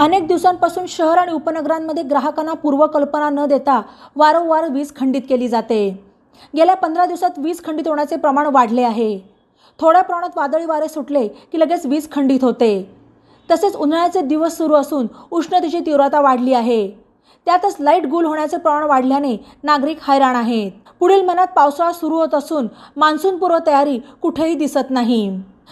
अनेक दिवसांपासून शहर आणि उपनगरांमध्ये ग्राहकांना पूर्वकल्पना न देता वारंवार वीज खंडित केली जाते. गेल्या पंधरा दिवसात वीज खंडित होण्याचे प्रमाण वाढले आहे. थोड्या प्रमाणात वादळी वारे सुटले की लगेच वीज खंडित होते. तसेच उन्हाळ्याचे दिवस सुरू असून उष्णतेची तीव्रता वाढली आहे. त्यातच लाइट गुल होण्याचे प्रमाण वाढल्याने नागरिक हैराण आहेत. पुढील महिन्यात पावसाळा सुरू होत असून मान्सूनपूर्व तयारी कुठेही दिसत नाही.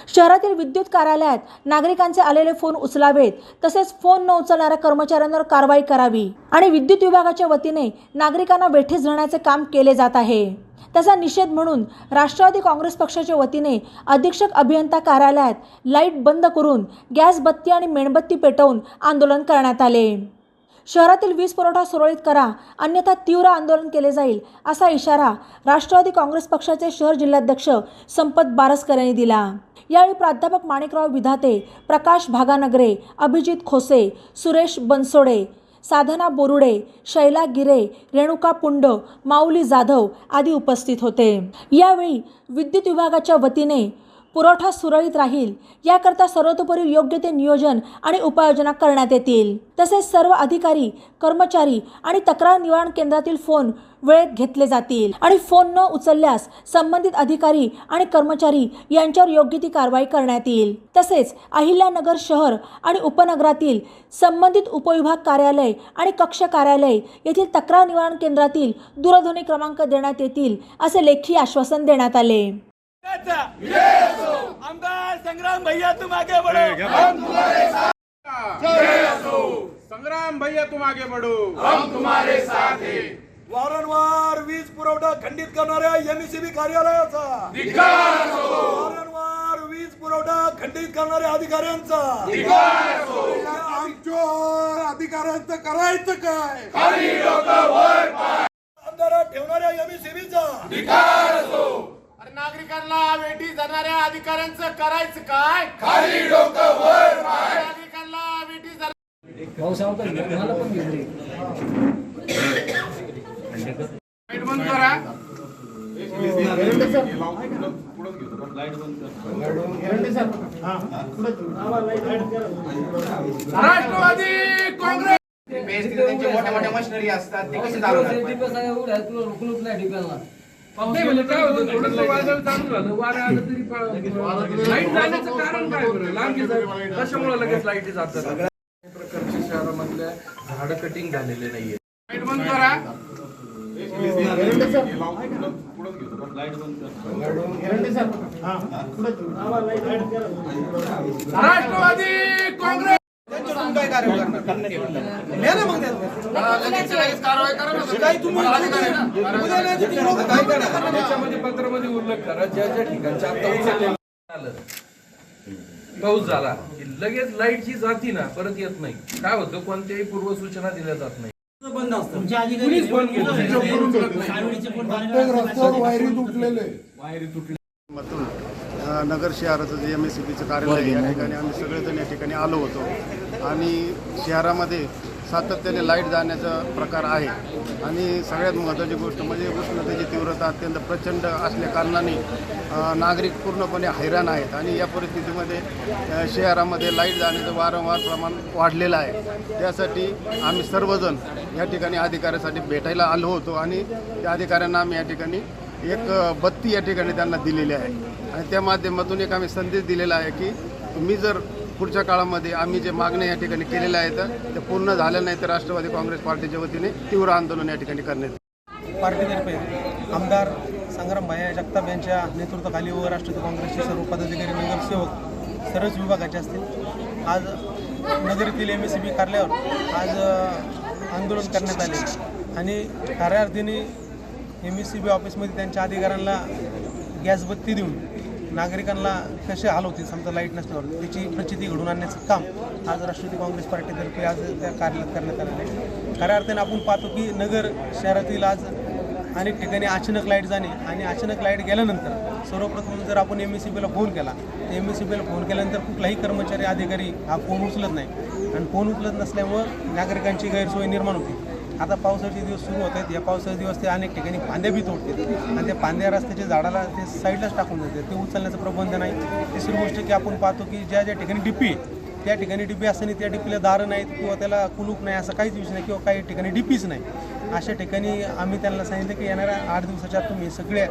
शहरातील विद्युत कार्यालयात नागरिकांचे आलेले फोन उचलावेत तसेच फोन न उचलणाऱ्या कर्मचाऱ्यांवर कारवाई करावी आणि विद्युत विभागाच्या वतीने नागरिकांना वेठीस धरण्याचे काम केले जात आहे. त्याचा निषेध म्हणून राष्ट्रवादी काँग्रेस पक्षाच्या वतीने अधीक्षक अभियंता कार्यालयात लाइट बंद करून गॅस बत्ती आणि मेणबत्ती पेटवून आंदोलन करण्यात आले. शहरातील वीज पुरवठा सुरळीत करा अन्यथा तीव्र आंदोलन केले जाईल असा इशारा राष्ट्रवादी काँग्रेस पक्षाचे शहर जिल्हाध्यक्ष संपत बारसकर यांनी दिला. यावेळी प्राध्यापक माणिकराव विधाते प्रकाश भागानगरे अभिजित खोसे सुरेश बनसोडे साधना बोरुडे शैला गिरे रेणुका पुंड माऊली जाधव आदी उपस्थित होते. यावेळी विद्युत विभागाच्या वतीने पुरवठा सुरळीत राहील. याकरता सर्वतोपरी योग्य ते नियोजन आणि उपाययोजना करण्यात येतील. तसेच सर्व अधिकारी कर्मचारी आणि तक्रार निवारण केंद्रातील फोन वेळेत घेतले जातील. आणि फोन न उचलल्यास संबंधित अधिकारी आणि कर्मचारी यांच्यावर योग्य ती कारवाई करण्यात येईल. तसेच अहिल्यानगर शहर आणि उपनगरातील संबंधित उपविभाग कार्यालय आणि कक्ष कार्यालय येथील तक्रार निवारण केंद्रातील दूरध्वनी क्रमांक देण्यात येतील असे लेखी आश्वासन देण्यात आले. आमदार संग्राम भैया तुम आगे बढ़ो हम तुम्हारे साथ संग्राम भैया तुम आगे बढ़ो हम तुम्हारे साथ हैं. वारंवार वीज पुरवठा खंडित करणाऱ्या एमईसीबी कार्यालयाचा. वारंवार वीज पुरवठा खंडित करणाऱ्या अधिकाऱ्यांचा. आमच्या अधिकाऱ्यांचं करायचं काय? अंधारात ठेवणाऱ्या एमईसीबीचा अरे नागरिकांना वेठी जाणाऱ्या अधिकाऱ्यांचं करायचं काय? खाली डोकं वर नागरिकांना वेठी जाणार लाइट बंद करा राष्ट्रवादी काँग्रेस. त्यांचे मोठ्या मोठ्या मशिनरी असतात ते कसे चालवणार नाही म्हणजे काय होतं थोडंसं वादळ चालू झालं वारं आलं तरी लाइट जाण्याचं कारण काय बरं? लांब गेलं कशामुळे लगेच लाईटी जातात? शहरामधल्या झाडं कटिंग झालेले नाहीये लाइट बंद करा. राष्ट्रवादी काँग्रेस! काय कारवाई करणार लगेच लगेच कारवाई करा ना तुम्ही. त्याच्यामध्ये पत्रामध्ये उल्लेख करा ज्या ज्या ठिकाणच्या पाऊस झाला की लगेच लाइट जी जाती ना परत येत नाही. काय होतं? कोणत्याही पूर्वसूचना दिल्या जात नाही. बंद केलं? नाही. माध्यमातून अ, नगर शहराचं जे एम एस सी बीचं कार्यालय या ठिकाणी आम्ही सगळेजण या ठिकाणी आलो होतो. आणि शहरामध्ये सातत्याने लाइट जाण्याचा प्रकार आहे. आणि सगळ्यात महत्त्वाची गोष्ट म्हणजे उष्णतेची तीव्रता अत्यंत प्रचंड असल्याकारणाने नागरिक पूर्णपणे हैराण आहेत. आणि या परिस्थितीमध्ये शहरामध्ये लाइट जाण्याचं वारंवार प्रमाण वाढलेलं आहे. त्यासाठी आम्ही सर्वजण या ठिकाणी अधिकाऱ्यासाठी भेटायला आलो होतो. आणि त्या अधिकाऱ्यांना आम्ही या ठिकाणी एक बत्ती या ठिकाणी त्यांना दिलेली आहे. आणि त्या माध्यमातून एक आम्ही संदेश दिलेला आहे की तुम्ही जर पुढच्या काळामध्ये आम्ही जे मागण्या या ठिकाणी केलेल्या आहेत त्या पूर्ण झाल्या नाही तर राष्ट्रवादी काँग्रेस पार्टीच्या वतीने तीव्र आंदोलन या ठिकाणी करण्यात पार्टीतर्फे आमदार संग्राम भाया जगताप यांच्या नेतृत्वाखाली व राष्ट्रवादी काँग्रेसचे सर्व पदाधिकारी नगरसेवक सर्वच विभागाचे असतील. आज नगरीतील एम एस सी बी कार्यालयावर आज आंदोलन करण्यात आले. आणि कार्यार्थीने एम एस सी बी ऑफिसमध्ये त्यांच्या अधिकाऱ्यांना गॅस बत्ती देऊन नागरिकांना कसे होतील समजा लाइट नसल्यावर त्याची प्रचिती घडून आणण्याचं काम आज राष्ट्रवादी काँग्रेस पार्टीतर्फे आज त्या कार्यालयात करण्यात आलेलं आहे. खऱ्या अर्थाने आपण पाहतो की नगर शहरातील आज अनेक ठिकाणी अचानक लाइट जाणे आणि अचानक लाइट गेल्यानंतर सर्वप्रथम जर आपण एम एस सी बीला फोन केला तर एम एस सी बीला फोन केल्यानंतर कुठलाही कर्मचारी अधिकारी हा फोन उचलत नाही. आणि फोन उचलत नसल्यामुळं नागरिकांची गैरसोय निर्माण होते. आता पावसाचे दिवस सुरू होत आहेत. या पावसाचे दिवस ते अनेक ठिकाणी फांद्या बी तोडतात आणि त्या फांद्या रस्त्याच्या झाडाला ते साईडलाच टाकून देते ते उचलण्याचं प्रबंध नाही. तिसरी गोष्ट की आपण पाहतो की ज्या ज्या ठिकाणी डिपी आहे त्या ठिकाणी डीपी असताना त्या डीपीला दारं नाहीत किंवा त्याला कुलूप नाही असं काहीच विषय नाही किंवा काही ठिकाणी डीपीच नाही. अशा ठिकाणी आम्ही त्यांना सांगितलं की येणाऱ्या आठ दिवसाच्या आत तुम्ही हे सगळे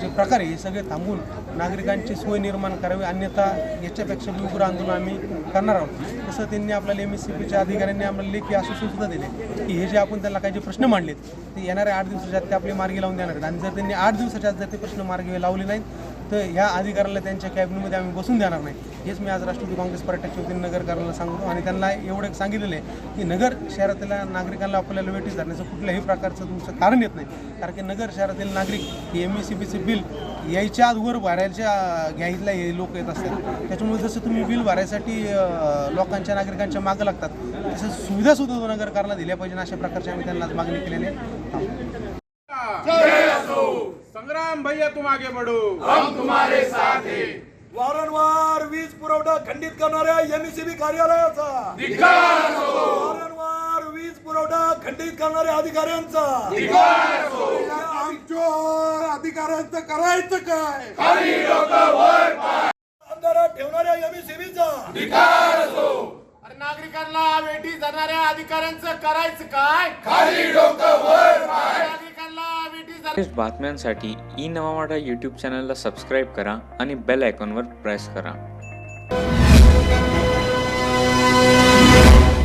जे प्रकार आहे हे सगळे थांबून नागरिकांची सोय निर्माण करावी. अन्यथा याच्यापेक्षा उग्र आंदोलन आम्ही करणार आहोत. तसं त्यांनी आपल्याला एम एस सी पीच्या अधिकाऱ्यांनी आम्हाला लेखी आश्वासन सुद्धा दिले की हे जे आपण त्यांना काही जे प्रश्न मांडलेत ते येणाऱ्या आठ दिवसाच्या आत ते आपले मार्गी लावून देणार आहेत. आणि जर त्यांनी आठ दिवसाच्या आत जर ते प्रश्न मार्गी लावले नाहीत तर ह्या अधिकाऱ्याला त्यांच्या कॅबिनेटमध्ये आम्ही बसून देणार नाही. हेच मी आज राष्ट्रवादी काँग्रेस पार्टीच्या वतीने नगरकारांना सांगतो. आणि त्यांना एवढं सांगितलेलं आहे की नगर शहरातल्या नागरिकांना आपल्याला वेटीस धरण्याचं कुठल्याही प्रकारचं तुमचं कारण येत नाही. कारण की नगर शहरातील नागरिक हे एम एस सी बीचे बिल यायच्या आजवर भरायच्या घ्यायला हे लोक येत असतात. त्याच्यामुळे जसं तुम्ही बिल भरायसाठी लोकांच्या नागरिकांच्या मागं लागतात तसं सुविधा सुद्धा तो नगरकारला दिल्या पाहिजे अशा प्रकारची आम्ही त्यांना मागणी केलेली आहे. संग्राम भैया तुम आगे बढ़ो वारंवार वीज पुरवठा खंडित करणाऱ्या एमएससीबी कार्यालयाचा. वारंवार वीज पुरवठा खंडित करणाऱ्या अधिकाऱ्यांचा. आमच्या अधिकाऱ्यांचं करायचं काय? ठेवणाऱ्या एमएससीबीचा अरे नागरिकांना वेठी धरणाऱ्या अधिकाऱ्यांचं करायचं काय? खाली नागरिकांना वेठी लेटेस्ट बातम्यांसाठी ई नवा यूट्यूब चॅनलला सबस्क्राईब करा आणि बेल आयकॉनवर प्रेस करा.